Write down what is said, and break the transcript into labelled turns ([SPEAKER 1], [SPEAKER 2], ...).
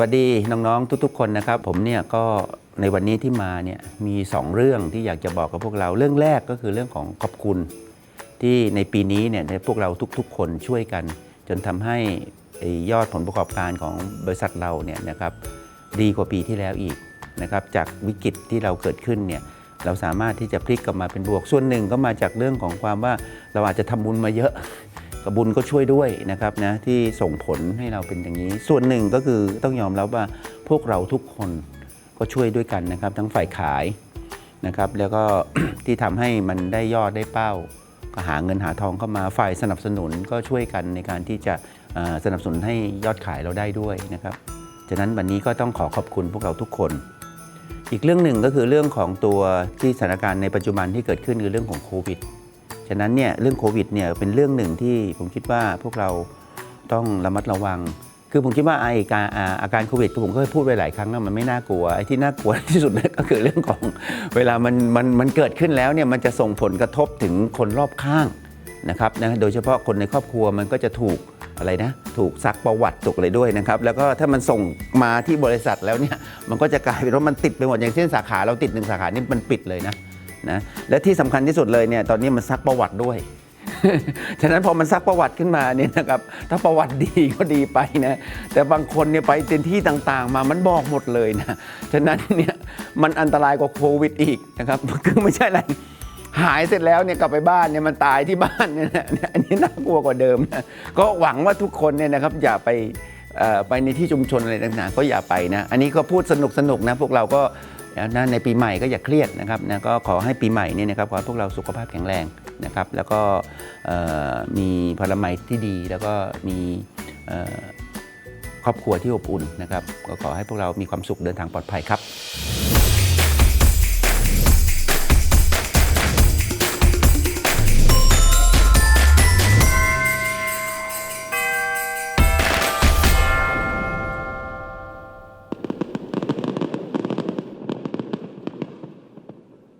[SPEAKER 1] วัสดีน้องๆทุกๆ คนนะครับ ผมเนี่ยก็ในวันนี้ที่มาเนี่ยมี 2 เรื่องที่อยากจะบอกกับพวกเราเรื่องแรกก็คือเรื่องของขอบคุณที่ในปีนี้เนี่ยพวกเราทุกๆ คนช่วยกัน จนทำให้ยอดผลประกอบการของบริษัทเราเนี่ยนะครับดีกว่าปีที่แล้วอีกนะครับจากวิกฤตที่เราเกิดขึ้นเนี่ยเราสามารถที่จะพลิกกลับมาเป็นบวกส่วนหนึ่งก็มาจากเรื่องของความว่าเราอาจจะทำบุญมาเยอะ กับบุญก็ช่วยด้วยนะครับนะที่ส่งผลให้เราเป็นอย่างนี้ ส่วนหนึ่งก็คือต้องยอมรับว่าพวกเราทุกคนก็ช่วยด้วยกันนะครับ ทั้งฝ่ายขายนะครับ แล้วก็ที่ทำให้มันได้ยอดได้เป้า ก็หาเงินหาทองเข้ามาฝ่ายสนับสนุนก็ช่วยกันในการที่จะสนับสนุนให้ยอดขายเราได้ด้วยนะครับฉะนั้นวันนี้ก็ต้องขอขอบคุณพวกเราทุกคน อีกเรื่องหนึ่งก็คือเรื่องของตัวที่สถานการณ์ในปัจจุบันที่เกิดขึ้นคือเรื่องของโควิด ฉะนั้นเนี่ยเรื่องโควิดเนี่ยเป็นเรื่องหนึ่งที่ผมคิดว่าพวกเราต้องระมัดระวัง คือผมคิดว่าไอการอาการโควิดผมก็เคยพูดไปหลายครั้งแล้วมันไม่น่ากลัวไอ้ที่น่ากลัวที่สุดนั่นก็คือเรื่องของเวลามันมันมันเกิดขึ้นแล้วเนี่ยมันจะส่งผลกระทบถึงคนรอบข้างนะครับนะโดยเฉพาะคนในครอบครัวมันก็จะถูกอะไรนะถูกซักประวัติถูกอะไรด้วยนะครับแล้วก็ถ้ามันส่งมาที่บริษัทแล้วเนี่ยมันก็จะกลายเป็นว่ามันติดไปหมดอย่างเช่นสาขาเราติดหนึ่งสาขานี่มันปิดเลยนะ นะและที่สำคัญที่สุดเลยเนี่ยตอนนี้มันซักประวัติด้วย ฉะนั้นพอมันซักประวัติขึ้นมาเนี่ยนะครับถ้าประวัติดีก็ดีไปนะแต่บางคนเนี่ยไปเต็นที่ต่างๆ มามันบอกหมดเลยนะฉะนั้นเนี่ยมันอันตรายกว่าโควิดอีกนะครับคือไม่ใช่อะไรหายเสร็จแล้วเนี่ยกลับไปบ้านเนี่ยมันตายที่บ้านเนี่ยอันนี้น่ากลัวกว่าเดิมนะก็หวังว่าทุกคนเนี่ยนะครับอย่าไปไปในที่ชุมชนอะไรต่างๆ ก็อย่าไปนะ อันนี้ก็พูดสนุกๆนะ พวกเราก็ นะในปีใหม่ก็อย่าเครียดนะครับนะก็ขอให้ปีใหม่เนี่ยนะครับขอให้พวกเราสุขภาพแข็งแรงนะครับแล้วก็มีพลไม้ที่ดีแล้วก็มีครอบครัวที่อบอุ่นนะครับก็ขอให้พวกเรามีความสุขเดินทางปลอดภัยครับ